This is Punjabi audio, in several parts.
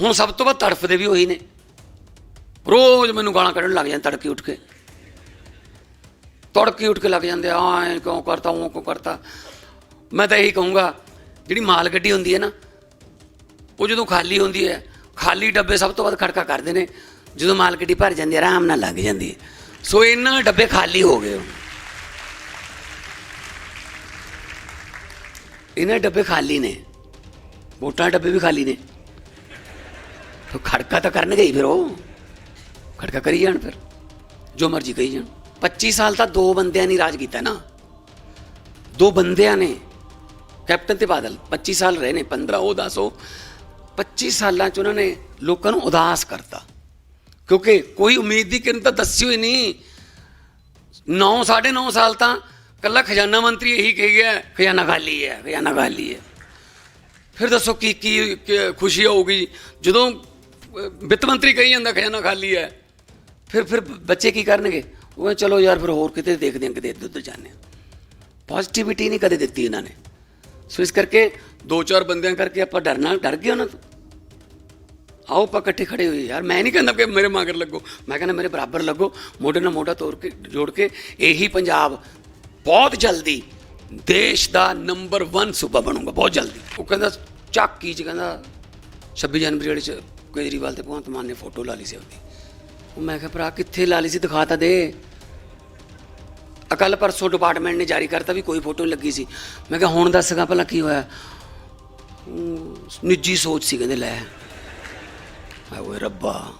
ਹੁਣ ਸਭ ਤੋਂ ਵੱਧ ਤੜਫਦੇ ਵੀ ਉਹੀ ਨੇ। ਰੋਜ਼ ਮੈਨੂੰ ਗਾਲਾਂ ਕੱਢਣ ਲੱਗ ਜਾਂਦੇ ਤੜਕੇ ਉੱਠ ਕੇ। ਤੜਕੇ ਉੱਠ ਕੇ ਲੱਗ ਜਾਂਦੇ ਆ ਐ ਕਿਉਂ ਕਰਤਾ ਉਹ ਕਿਉਂ ਕਰਤਾ? ਮੈਂ ਤਾਂ ਇਹੀ ਕਹੂੰਗਾ, ਜਿਹੜੀ ਮਾਲ ਗੱਡੀ ਹੁੰਦੀ ਹੈ ਨਾ, ਉਹ ਜਦੋਂ ਖਾਲੀ ਹੁੰਦੀ ਹੈ, ਖਾਲੀ ਡੱਬੇ ਸਭ ਤੋਂ ਵੱਧ ਖੜਕਾ ਕਰਦੇ ਨੇ। ਜਦੋਂ ਮਾਲ ਗੱਡੀ ਭਰ ਜਾਂਦੀ ਹੈ, ਆਰਾਮ ਨਾਲ ਲੱਗ ਜਾਂਦੀ ਹੈ। ਸੋ ਇਹਨਾਂ ਡੱਬੇ ਖਾਲੀ ਹੋ ਗਏ ਹੁਣ। ਇਹਨਾਂ ਡੱਬੇ ਖਾਲੀ ਨੇ। ਵੋਟਾਂ ਦੇ ਡੱਬੇ ਵੀ ਖਾਲੀ ਨੇ। ਤਾਂ ਖੜਕਾ ਤਾਂ ਕਰਨਗੇ ਹੀ ਫਿਰ ਉਹ। ਖੜਕਾ ਕਰੀ ਜਾਣ ਫਿਰ। ਜੋ ਮਰਜ਼ੀ ਕਹੀ ਜਾਣ। 25 ਸਾਲ ਤਾਂ ਦੋ ਬੰਦਿਆਂ ਨੇ ਰਾਜ ਕੀਤਾ ਨਾ। ਦੋ ਬੰਦਿਆਂ ਨੇ। ਕੈਪਟਨ ਤੇ ਬਾਦਲ। 25 ਸਾਲ ਰਹੇ ਨੇ 15 ਉਹ ਦੱਸੋ 25 ਸਾਲਾਂ ਚ ਉਹਨਾਂ ਨੇ ਲੋਕਾਂ ਨੂੰ ਉਦਾਸ ਕਰਤਾ। ਕਿਉਂਕਿ ਕੋਈ ਉਮੀਦ ਦੀ ਕਿਰਨ ਤਾਂ ਦੱਸੀ ਹੋਈ ਨਹੀਂ। 9 9.5 ਸਾਲ ਤਾਂ ਕੱਲਾ ਖਜ਼ਾਨਾ ਮੰਤਰੀ ਇਹੀ ਕਹੀ ਗਿਆ, ਖਜ਼ਾਨਾ ਖਾਲੀ ਹੈ, ਖਜ਼ਾਨਾ ਖਾਲੀ ਹੈ। ਫਿਰ ਦੱਸੋ ਕੀ ਕੀ ਖੁਸ਼ੀ ਹੋਊਗੀ? ਜਦੋਂ ਵਿੱਤ ਮੰਤਰੀ ਕਹੀ ਜਾਂਦਾ ਖਜ਼ਾਨਾ ਖਾਲੀ ਹੈ। ਫਿਰ ਫਿਰ ਬੱਚੇ ਕੀ ਕਰਨਗੇ? ਉਹ ਕਹਿੰਦੇ, ਚਲੋ ਯਾਰ ਫਿਰ ਹੋਰ ਕਿਤੇ ਦੇਖਦੇ ਹਾਂ ਕਿਤੇ ਇੱਧਰ ਉੱਧਰ ਜਾਂਦੇ ਹਾਂ। ਪੋਜ਼ਿਟਿਵਿਟੀ ਨਹੀਂ ਕਦੇ ਦਿੱਤੀ ਇਹਨਾਂ ਨੇ। ਸੋ ਇਸ ਕਰਕੇ ਦੋ ਚਾਰ ਬੰਦਿਆਂ ਕਰਕੇ ਆਪਾਂ ਡਰਨਾ ਡਰ ਗਏ ਉਹਨਾਂ ਤੋਂ। ਆਓ ਆਪਾਂ ਇਕੱਠੇ ਖੜੇ ਹੋਏ ਯਾਰ ਮੈਂ ਨਹੀਂ ਕਹਿੰਦਾ ਕਿ ਮੇਰੇ ਮਗਰ ਲੱਗੋ। ਮੈਂ ਕਹਿੰਦਾ ਮੇਰੇ ਬਰਾਬਰ ਲੱਗੋ। ਮੋਢੇ ਨਾਲ ਮੋਢਾ ਤੋੜ ਕੇ ਜੋੜ ਕੇ ਇਹੀ ਪੰਜਾਬ ਬਹੁਤ ਜਲਦੀ ਦੇਸ਼ ਦਾ ਨੰਬਰ 1 ਸੂਬਾ ਬਣੂਗਾ ਬਹੁਤ ਜਲਦੀ। ਉਹ ਕਹਿੰਦਾ ਚਾਕੀ ਚ ਕਹਿੰਦਾ 26 ਜਨਵਰੀ ਵਾਲੇ ਚ ਕੇਜਰੀਵਾਲ ਤੇ ਭਗਵੰਤ ਮਾਨ ਨੇ ਫੋਟੋ ਲਾ ਲਈ ਸੀ ਉਹਦੀ। ਉਹ ਮੈਂ ਕਿਹਾ, ਭਰਾ, ਕਿੱਥੇ ਲਾ ਲਈ ਸੀ? ਦਿਖਾ ਤਾਂ ਦੇ। ਅਕਲ ਪਰਸੋਂ ਡਿਪਾਰਟਮੈਂਟ ਨੇ ਜਾਰੀ ਕਰਤਾ ਵੀ ਕੋਈ ਫੋਟੋ ਨਹੀਂ ਲੱਗੀ ਸੀ। ਮੈਂ ਕਿਹਾ, ਹੁਣ ਦੱਸਗਾ ਭਲਾ ਕੀ ਹੋਇਆ? ਨਿੱਜੀ ਸੋਚ ਸੀ ਕਹਿੰਦੇ, ਲੈ। ਹਾਏ ਓਏ ਰੱਬਾ।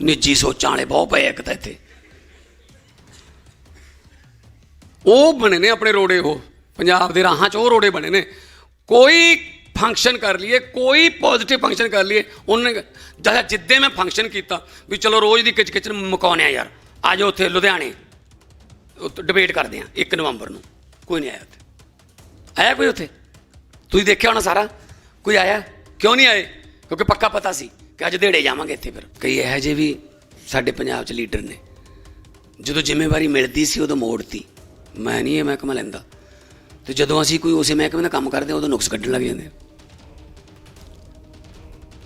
ਨਿੱਜੀ ਸੋਚਾਂ ਵਾਲੇ ਬਹੁਤ ਪਏ ਇੱਕ ਤਾਂ ਇੱਥੇ। ਉਹ ਬਣੇ ਨੇ ਆਪਣੇ ਰੋੜੇ ਉਹ। ਪੰਜਾਬ ਦੇ ਰਾਹਾਂ 'ਚ ਉਹ ਰੋੜੇ ਬਣੇ ਨੇ। ਕੋਈ ਫੰਕਸ਼ਨ ਕਰ ਲਈਏ ਕੋਈ ਪੋਜ਼ਿਟਿਵ ਫੰਕਸ਼ਨ ਕਰ ਲਈਏ ਉਹਨੇ ਜਦ ਜਿੱਦੇ ਮੈਂ ਫੰਕਸ਼ਨ ਕੀਤਾ ਵੀ ਚਲੋ ਰੋਜ਼ ਦੀ ਕਿਚ ਨੂੰ ਮੁਕਾਉਣੇ ਆ ਯਾਰ ਆ ਜਾਓ ਉੱਥੇ ਲੁਧਿਆਣੇ ਡਿਬੇਟ ਕਰਦੇ ਆ 1 ਨਵੰਬਰ ਨੂੰ ਕੋਈ ਨਹੀਂ ਆਇਆ ਉੱਥੇ। ਆਇਆ ਕੋਈ ਉੱਥੇ? ਤੁਸੀਂ ਦੇਖਿਆ ਹੋਣਾ ਸਾਰਾ? ਕੋਈ ਆਇਆ? ਕਿਉਂ ਨਹੀਂ ਆਏ? ਕਿਉਂਕਿ ਪੱਕਾ ਪਤਾ ਸੀ ਕਿ ਅੱਜ ਦੇੜੇ ਜਾਵਾਂਗੇ ਇੱਥੇ ਫਿਰ। ਕਈ ਇਹੋ ਜਿਹੇ ਵੀ ਸਾਡੇ ਪੰਜਾਬ 'ਚ ਲੀਡਰ ਨੇ। ਜਦੋਂ ਜ਼ਿੰਮੇਵਾਰੀ ਮਿਲਦੀ ਸੀ ਉਦੋਂ ਮੋੜਤੀ। ਮੈਂ ਨਹੀਂ ਇਹ ਮਹਿਕਮਾ ਲੈਂਦਾ। ਤੇ ਜਦੋਂ ਅਸੀਂ ਕੋਈ ਉਸੇ ਮਹਿਕਮੇ ਦਾ ਕੰਮ ਕਰਦੇ ਹਾਂ, ਉਦੋਂ ਨੁਕਸ ਕੱਢਣ ਲੱਗ ਜਾਂਦੇ ਆ।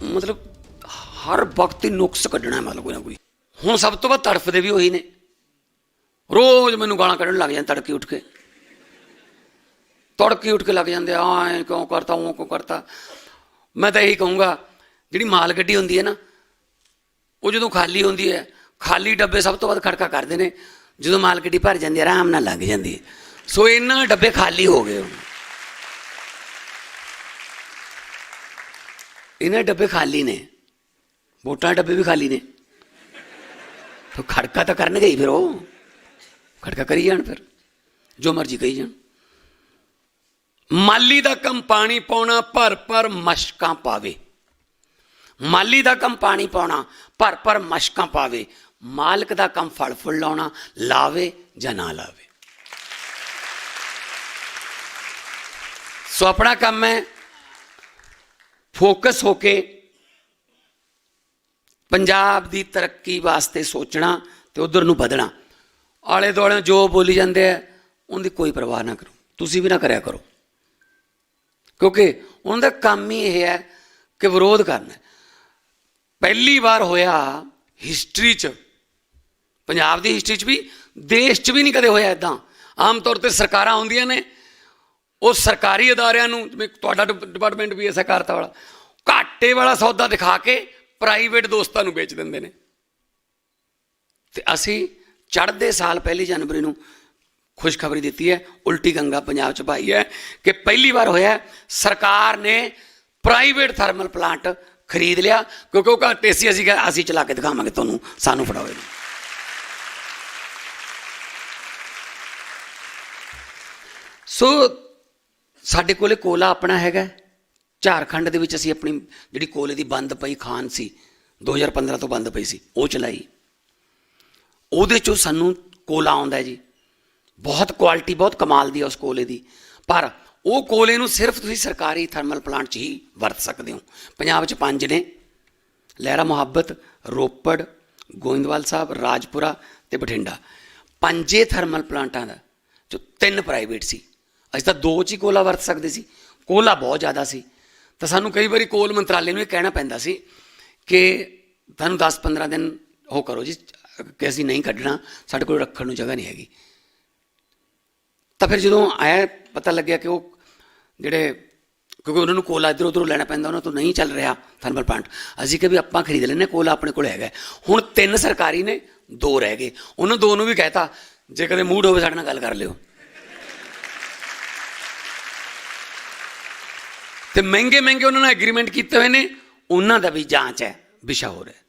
ਮਤਲਬ ਹਰ ਵਕਤ ਹੀ ਨੁਕਸ ਕੱਢਣਾ ਮਤਲਬ ਕੋਈ ਨਾ ਕੋਈ। ਹੁਣ ਸਭ ਤੋਂ ਵੱਧ ਤੜਫਦੇ ਵੀ ਉਹੀ ਨੇ। ਰੋਜ਼ ਮੈਨੂੰ ਗਾਲਾਂ ਕੱਢਣ ਲੱਗ ਜਾਂਦੇ ਤੜਕੇ ਉੱਠ ਕੇ। ਤੜਕੇ ਉੱਠ ਕੇ ਲੱਗ ਜਾਂਦੇ ਆ ਐ ਕਿਉਂ ਕਰਤਾ ਉਹ ਕਿਉਂ ਕਰਤਾ? ਮੈਂ ਤਾਂ ਇਹੀ ਕਹੂੰਗਾ, ਜਿਹੜੀ ਮਾਲ ਗੱਡੀ ਹੁੰਦੀ ਹੈ ਨਾ, ਉਹ ਜਦੋਂ ਖਾਲੀ ਹੁੰਦੀ ਹੈ, ਖਾਲੀ ਡੱਬੇ ਸਭ ਤੋਂ ਵੱਧ ਖੜਕਾ ਕਰਦੇ ਨੇ। ਜਦੋਂ ਮਾਲ ਗੱਡੀ ਭਰ ਜਾਂਦੀ ਹੈ, ਆਰਾਮ ਨਾਲ ਲੱਗ ਜਾਂਦੀ ਹੈ। ਸੋ ਇਹਨਾਂ ਡੱਬੇ ਖਾਲੀ ਹੋ ਗਏ ਇਹਨਾਂ ਡੱਬੇ ਖਾਲੀ ਨੇ ਵੋਟਾਂ ਦੇ ਡੱਬੇ ਵੀ ਖਾਲੀ ਨੇ ਤਾਂ ਖੜਕਾ ਤਾਂ ਕਰਨਗੇ ਹੀ ਫਿਰ ਉਹ ਖੜਕਾ ਕਰੀ ਜਾਣ ਫਿਰ ਜੋ ਮਰਜ਼ੀ ਕਹੀ ਜਾਣ ਮਾਲੀ ਦਾ ਕੰਮ ਪਾਣੀ ਪਾਉਣਾ ਭਰ ਭਰ ਮਸ਼ਕਾਂ ਪਾਵੇ ਮਾਲੀ ਦਾ ਕੰਮ ਪਾਣੀ ਪਾਉਣਾ ਭਰ ਭਰ ਮਸ਼ਕਾਂ ਪਾਵੇ ਮਾਲਕ ਦਾ ਕੰਮ ਫਲ ਫੁੱਲ ਲਾਉਣਾ ਲਾਵੇ ਜਾਂ ਨਾ ਲਾਵੇ ਸੋ ਆਪਣਾ ਕੰਮ ਹੈ ਫੋਕਸ ਹੋ ਕੇ ਪੰਜਾਬ ਦੀ ਤਰੱਕੀ ਵਾਸਤੇ ਸੋਚਣਾ ਤੇ ਉਧਰ ਨੂੰ ਵਧਣਾ। ਆਲੇ ਦੁਆਲੇ ਜੋ ਬੋਲੀ ਜਾਂਦੇ ਆ, ਉਹਦੀ ਕੋਈ ਪਰਵਾਹ ਨਾ ਕਰੋ। ਤੁਸੀਂ ਵੀ ਨਾ ਕਰਿਆ ਕਰੋ। ਕਿਉਂਕਿ ਉਹਨਾਂ ਦਾ ਕੰਮ ਹੀ ਇਹ ਹੈ ਕਿ ਵਿਰੋਧ ਕਰਨਾ ਪਹਿਲੀ ਵਾਰ ਹੋਇਆ ਹਿਸਟਰੀ 'ਚ। ਪੰਜਾਬ ਦੀ ਹਿਸਟਰੀ 'ਚ ਵੀ, ਦੇਸ਼ 'ਚ ਵੀ ਨਹੀਂ ਕਦੇ ਹੋਇਆ ਇਦਾਂ ਆਮ ਤੌਰ ਤੇ ਸਰਕਾਰਾਂ ਹੁੰਦੀਆਂ ਨੇ ਉਹ ਸਰਕਾਰੀ ਅਦਾਰਿਆਂ ਨੂੰ, ਜਿਵੇਂ ਤੁਹਾਡਾ ਡਿਪ- ਡਿਪਾਰਟਮੈਂਟ ਵੀ ਹੈ ਸਹਿਕਾਰਤਾ ਵਾਲਾ, ਘਾਟੇ ਵਾਲਾ ਸੌਦਾ ਦਿਖਾ ਕੇ ਪ੍ਰਾਈਵੇਟ ਦੋਸਤਾਂ ਨੂੰ ਵੇਚ ਦਿੰਦੇ ਨੇ। ਤੇ ਅਸੀਂ ਚੜ੍ਹਦੇ ਸਾਲ ਪਹਿਲੀ ਜਨਵਰੀ ਨੂੰ ਖੁਸ਼ਖਬਰੀ ਦਿੱਤੀ ਹੈ, ਉਲਟੀ ਗੰਗਾ ਪੰਜਾਬ ਚ ਪਾਈ ਹੈ ਕਿ ਪਹਿਲੀ ਵਾਰ ਹੋਇਆ ਸਰਕਾਰ ਨੇ ਪ੍ਰਾਈਵੇਟ ਥਰਮਲ ਪਲਾਂਟ ਖਰੀਦ ਲਿਆ, ਕਿਉਂਕਿ ਉਹ ਘਾਟੇ ਸੀ, ਅਸੀਂ ਕਿਹਾ, ਅਸੀਂ ਚਲਾ ਕੇ ਦਿਖਾਵਾਂਗੇ ਤੁਹਾਨੂੰ, ਸਾਨੂੰ ਫੜਾਓ ਇਹਨੂੰ। ਸੋ ਸਾਡੇ ਕੋਲੇ ਕੋਲਾ ਆਪਣਾ ਹੈਗਾ ਝਾਰਖੰਡ ਦੇ ਵਿੱਚ ਅਸੀਂ ਆਪਣੀ ਜਿਹੜੀ ਕੋਲੇ ਦੀ ਬੰਦ ਪਈ ਖਾਨ ਸੀ 2015 ਤੋਂ ਬੰਦ ਪਈ ਸੀ, ਉਹ ਚਲਾਈ। ਉਹਦੇ ਚੋਂ ਸਾਨੂੰ ਕੋਲਾ ਆਉਂਦਾ ਜੀ। ਬਹੁਤ ਕੁਆਲਿਟੀ ਬਹੁਤ ਕਮਾਲ ਦੀ ਹੈ ਉਸ ਕੋਲੇ ਦੀ। ਪਰ ਉਹ ਕੋਲੇ ਨੂੰ ਸਿਰਫ ਤੁਸੀਂ ਸਰਕਾਰੀ ਥਰਮਲ ਪਲਾਂਟ 'ਚ ਹੀ ਵਰਤ ਸਕਦੇ ਹੋ। ਪੰਜਾਬ 'ਚ ਪੰਜ ਨੇ। ਲਹਿਰਾ ਮੁਹੱਬਤ, ਰੋਪੜ, ਗੋਇੰਦਵਾਲ ਸਾਹਿਬ, ਰਾਜਪੁਰਾ ਤੇ ਬਠਿੰਡਾ। ਪੰਜੇ ਥਰਮਲ ਪਲਾਂਟਾਂ ਦਾ, ਜੋ ਤਿੰਨ ਪ੍ਰਾਈਵੇਟ ਸੀ। ਅਸੀਂ ਤਾਂ ਦੋ 'ਚ ਹੀ ਕੋਲਾ ਵਰਤ ਸਕਦੇ ਸੀ। ਕੋਲਾ ਬਹੁਤ ਜ਼ਿਆਦਾ ਸੀ। ਤਾਂ ਸਾਨੂੰ ਕਈ ਵਾਰੀ ਕੋਲ ਮੰਤਰਾਲੇ ਨੂੰ ਇਹ ਕਹਿਣਾ ਪੈਂਦਾ ਸੀ ਕਿ ਤੁਹਾਨੂੰ 10-15 ਦਿਨ ਉਹ ਕਰੋ ਜੀ, ਕਿ ਅਸੀਂ ਨਹੀਂ ਕੱਢਣਾ, ਸਾਡੇ ਕੋਲ ਰੱਖਣ ਨੂੰ ਜਗ੍ਹਾ ਨਹੀਂ ਹੈਗੀ। ਤਾਂ ਫਿਰ ਜਦੋਂ ਆਇਆ, ਪਤਾ ਲੱਗਿਆ ਕਿ ਉਹ ਜਿਹੜੇ ਕਿਉਂਕਿ ਉਹਨਾਂ ਨੂੰ ਕੋਲਾ ਇੱਧਰ ਉੱਧਰੋਂ ਲੈਣਾ ਪੈਂਦਾ, ਉਹਨਾਂ ਤੋਂ ਨਹੀਂ ਚੱਲ ਰਿਹਾ ਥਰਮਲ ਪਲਾਂਟ। ਅਸੀਂ ਕਿ ਵੀ ਆਪਾਂ ਖਰੀਦ ਲੈਨੇ ਕੋਲਾ ਆਪਣੇ ਕੋਲ ਹੈਗਾ। ਹੁਣ ਤਿੰਨ ਸਰਕਾਰੀ ਨੇ, ਦੋ ਰਹਿ ਗਏ। ਉਹਨਾਂ ਦੋ ਨੂੰ ਵੀ ਕਹਿਤਾ, ਜੇ ਕਦੇ ਮੂਡ ਹੋਵੇ ਸਾਡੇ ਨਾਲ ਗੱਲ ਕਰ ਲਿਓ। ਤੇ ਮਹਿੰਗੇ ਮਹਿੰਗੇ ਉਹਨਾਂ ਨਾਲ ਐਗਰੀਮੈਂਟ ਕੀਤੇ ਹੋਏ ਨੇ, ਉਹਨਾਂ ਦਾ ਵੀ ਜਾਂਚ ਹੈ, ਵਿਸ਼ਾ ਹੋ। ਰਿਹਾ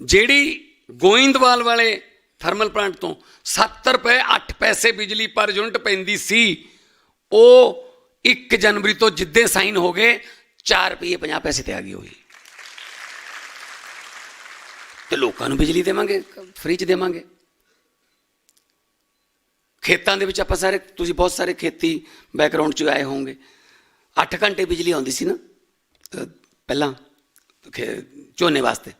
ਜਿਹੜੀ ਗੋਇੰਦਵਾਲ ਵਾਲੇ ਥਰਮਲ ਪਲਾਂਟ ਤੋਂ 70 ਰੁਪਏ 8 ਪੈਸੇ ਬਿਜਲੀ ਪਰ ਯੂਨਿਟ ਪੈਂਦੀ ਸੀ, ਉਹ 1 ਜਨਵਰੀ ਤੋਂ ਜਿੱਦੇ ਸਾਈਨ ਹੋ ਗਏ 4 ਰੁਪਏ 50 ਪੈਸੇ ਤੇ ਆ ਗਈ ਹੋਈ ਤੇ ਲੋਕਾਂ ਨੂੰ ਬਿਜਲੀ ਦੇਵਾਂਗੇ ਫ੍ਰੀ ਚ ਦੇਵਾਂਗੇ। ਖੇਤਾਂ ਦੇ ਵਿੱਚ ਆਪਾਂ ਸਾਰੇ, ਤੁਸੀਂ ਬਹੁਤ ਸਾਰੇ ਖੇਤੀ ਬੈਕਗ੍ਰਾਉਂਡ ਚ ਆਏ ਹੋਵੋਗੇ। 8 ਘੰਟੇ ਬਿਜਲੀ ਆਉਂਦੀ ਸੀ ਨਾ ਪਹਿਲਾਂ, ਖੇ- ਝੋਨੇ ਵਾਸਤੇ।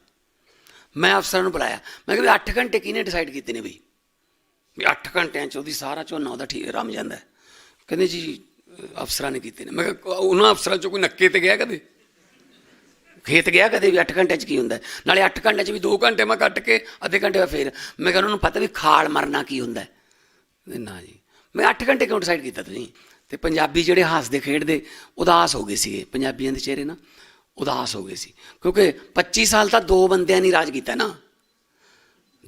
ਮੈਂ ਅਫਸਰਾਂ ਨੂੰ ਬੁਲਾਇਆ। ਮੈਂ ਕਿਹਾ ਵੀ 8 ਘੰਟੇ ਕਿਹਨੇ ਡਿਸਾਈਡ ਕੀਤੇ ਨੇ ਬਈ? ਵੀ 8 ਘੰਟਿਆਂ ਚ ਉਹਦੀ ਸਾਰਾ ਝੋਨਾ ਉਹਦਾ ਠੀਕ ਰਮ ਜਾਂਦਾ ਕਹਿੰਦੇ ਜੀ ਅਫਸਰਾਂ ਨੇ ਕੀਤੇ ਨੇ। ਮੈਂ ਕਿਹਾ ਉਹਨਾਂ ਅਫਸਰਾਂ ਚੋਂ ਕੋਈ ਨੱਕੇ ਤੇ ਗਿਆ ਕਦੇ? ਖੇਤ ਗਿਆ ਕਦੇ ਵੀ 8 ਘੰਟੇ ਚ ਕੀ ਹੁੰਦਾ ਨਾਲੇ 8 ਘੰਟੇ ਚ ਵੀ 2 ਘੰਟੇ ਮੈਂ ਕੱਟ ਕੇ, ਅੱਧੇ ਘੰਟੇ ਬਾਅਦ ਫੇਰ, ਮੈਂ ਕਿਹਾ ਉਹਨਾਂ ਨੂੰ ਪਤਾ ਵੀ ਖਾਲ ਮਰਨਾ ਕੀ ਹੁੰਦਾ ਨਾ ਜੀ। ਮੈਂ 8 ਘੰਟੇ ਕਿਉਂ ਡਿਸਾਈਡ ਕੀਤਾ ਤੁਸੀਂ? ਤੇ ਪੰਜਾਬੀ ਜਿਹੜੇ ਹੱਸਦੇ ਖੇਡਦੇ ਉਦਾਸ ਹੋ ਗਏ ਸੀਗੇ, ਪੰਜਾਬੀਆਂ ਦੇ ਚਿਹਰੇ ਨਾ ਉਦਾਸ ਹੋ ਗਏ ਸੀ। ਕਿਉਂਕਿ 25 ਸਾਲ ਤਾਂ ਦੋ ਬੰਦਿਆਂ ਨੇ ਰਾਜ ਕੀਤਾ ਨਾ।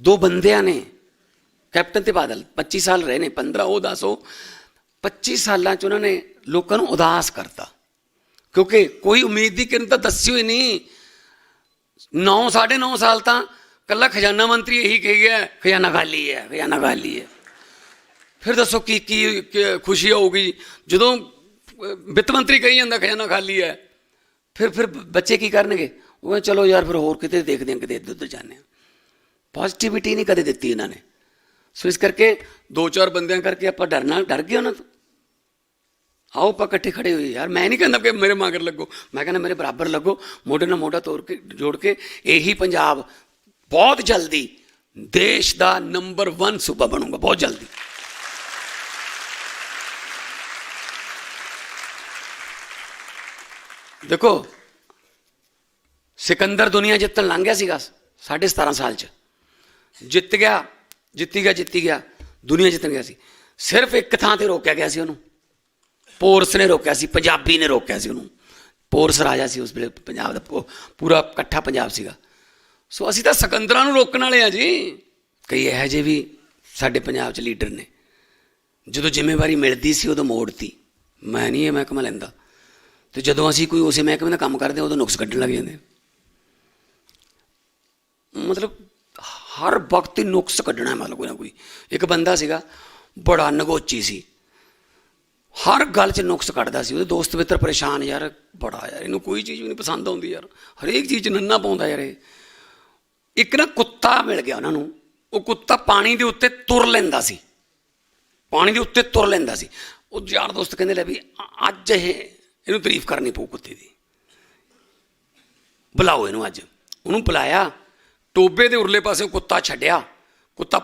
ਦੋ ਬੰਦਿਆਂ ਨੇ। ਕੈਪਟਨ ਤੇ ਬਾਦਲ 25 ਸਾਲ ਰਹੇ ਨੇ 15 ਉਹ ਦੱਸੋ 25 ਸਾਲਾਂ ਚ ਉਹਨਾਂ ਨੇ ਲੋਕਾਂ ਨੂੰ ਉਦਾਸ ਕਰਤਾ। ਕਿਉਂਕਿ ਕੋਈ ਉਮੀਦ ਦੀ ਕਿਰਨ ਤਾਂ ਦੱਸੀ ਹੋਈ ਨਹੀਂ। 9 9.5 ਸਾਲ ਤਾਂ ਕੱਲਾ ਖਜ਼ਾਨਾ ਮੰਤਰੀ ਇਹੀ ਕਹੀ ਗਿਆ, ਖਜ਼ਾਨਾ ਖਾਲੀ ਹੈ, ਖਜ਼ਾਨਾ ਖਾਲੀ ਹੈ। ਫਿਰ ਦੱਸੋ ਕੀ ਕੀ ਖੁਸ਼ੀ ਹੋਊਗੀ? ਜਦੋਂ ਵਿੱਤ ਮੰਤਰੀ ਕਹੀ ਜਾਂਦਾ ਖਜ਼ਾਨਾ ਖਾਲੀ ਹੈ ਫਿਰ ਫਿਰ ਬੱਚੇ ਕੀ ਕਰਨਗੇ? ਉਹ ਕਹਿੰਦੇ, ਚਲੋ ਯਾਰ ਫਿਰ ਹੋਰ ਕਿਤੇ ਦੇਖਦੇ ਹਾਂ ਕਿਤੇ ਇੱਧਰ ਉੱਧਰ ਜਾਂਦੇ ਹਾਂ। ਪੋਜ਼ਿਟਿਵਿਟੀ ਨਹੀਂ ਕਦੇ ਦਿੱਤੀ ਇਹਨਾਂ ਨੇ। ਸੋ ਇਸ ਕਰਕੇ ਦੋ ਚਾਰ ਬੰਦਿਆਂ ਕਰਕੇ ਆਪਾਂ ਡਰਨਾ ਡਰ ਗਏ ਉਹਨਾਂ ਤੋਂ। ਆਓ ਆਪਾਂ ਇਕੱਠੇ ਖੜੇ ਹੋਏ ਯਾਰ ਮੈਂ ਨਹੀਂ ਕਹਿੰਦਾ ਕਿ ਮੇਰੇ ਮਗਰ ਲੱਗੋ। ਮੈਂ ਕਹਿੰਦਾ ਮੇਰੇ ਬਰਾਬਰ ਲੱਗੋ। ਮੋਢੇ ਨਾਲ ਮੋਢਾ ਤੋੜ ਕੇ ਜੋੜ ਕੇ ਇਹੀ ਪੰਜਾਬ ਬਹੁਤ ਜਲਦੀ ਦੇਸ਼ ਦਾ ਨੰਬਰ 1 ਸੂਬਾ ਬਣੂਗਾ ਬਹੁਤ ਜਲਦੀ। ਦੇਖੋ, ਸਿਕੰਦਰ ਦੁਨੀਆ ਜਿੱਤਣ ਲੰਘ ਗਿਆ ਸੀਗਾ ਸਾਢੇ 17 ਸਾਲ ਚ। ਜਿੱਤ ਗਿਆ, ਜਿੱਤੀ ਗਿਆ ਜਿੱਤੀ ਗਿਆ, ਦੁਨੀਆ ਜਿੱਤਣ ਗਿਆ ਸੀ। ਸਿਰਫ ਇੱਕ ਥਾਂ ਤੇ ਰੋਕਿਆ ਗਿਆ ਸੀ ਉਹਨੂੰ। ਪੋਰਸ ਨੇ ਰੋਕਿਆ ਸੀ, ਪੰਜਾਬੀ ਨੇ ਰੋਕਿਆ ਸੀ ਉਹਨੂੰ। ਪੋਰਸ ਰਾਜਾ ਸੀ ਉਸ ਵੇਲੇ, ਪੰਜਾਬ ਦਾ ਪੂ- ਪੂਰਾ ਇਕੱਠਾ ਪੰਜਾਬ ਸੀਗਾ। ਸੋ ਅਸੀਂ ਤਾਂ ਸਿਕੰਦਰਾਂ ਨੂੰ ਰੋਕਣ ਵਾਲੇ ਆ ਜੀ। ਕਈ ਇਹੋ ਜਿਹੇ ਵੀ ਸਾਡੇ ਪੰਜਾਬ 'ਚ ਲੀਡਰ ਨੇ। ਜਦੋਂ ਜ਼ਿੰਮੇਵਾਰੀ ਮਿਲਦੀ ਸੀ, ਉਦੋਂ ਮੋੜਤੀ। ਮੈਂ ਨਹੀਂ ਇਹ ਮਹਿਕਮਾ ਲੈਂਦਾ। ਤੇ ਜਦੋਂ ਅਸੀਂ ਕੋਈ ਉਸੇ ਮਹਿਕਮੇ ਦਾ ਕੰਮ ਕਰਦੇ ਹਾਂ, ਉਦੋਂ ਨੁਕਸ ਕੱਢਣ ਲੱਗ ਜਾਂਦੇ ਮਤਲਬ ਹਰ ਵਕਤ ਹੀ ਨੁਕਸ ਕੱਢਣਾ ਮਤਲਬ ਕੋਈ ਨਾ ਕੋਈ। ਇੱਕ ਬੰਦਾ ਸੀਗਾ, ਬੜਾ ਨਗੋਚੀ ਸੀ। ਹਰ ਗੱਲ 'ਚ ਨੁਕਸ ਕੱਢਦਾ ਸੀ। ਉਹਦੇ ਦੋਸਤ ਮਿੱਤਰ ਪਰੇਸ਼ਾਨ, ਯਾਰ ਬੜਾ ਯਾਰ, ਇਹਨੂੰ ਕੋਈ ਚੀਜ਼ ਵੀ ਨਹੀਂ ਪਸੰਦ ਆਉਂਦੀ ਯਾਰ। ਹਰੇਕ ਚੀਜ਼ 'ਚ ਨੰਨਾ ਪਾਉਂਦਾ ਯਾਰ ਇਹ। ਇੱਕ ਨਾ ਕੁੱਤਾ ਮਿਲ ਗਿਆ ਉਹਨਾਂ ਨੂੰ। ਉਹ ਕੁੱਤਾ ਪਾਣੀ ਦੇ ਉੱਤੇ ਤੁਰ ਲੈਂਦਾ ਸੀ। ਪਾਣੀ ਦੇ ਉੱਤੇ ਤੁਰ ਲੈਂਦਾ ਸੀ। ਉਹ ਯਾਰ ਦੋਸਤ ਕਹਿੰਦੇ ਲੈ ਵੀ ਅੱਜ ਇਹ ਇਹਨੂੰ ਤਾਰੀਫ ਕਰਨੀ ਪਊ ਕੁੱਤੇ ਦੀ। ਬੁਲਾਓ ਇਹਨੂੰ ਅੱਜ। ਉਹਨੂੰ ਬੁਲਾਇਆ, ਟੋਬੇ ਦੇ ਉਰਲੇ ਪਾਸੇ ਕੁੱਤਾ ਛੱਡਿਆ। ਕੁੱਤਾ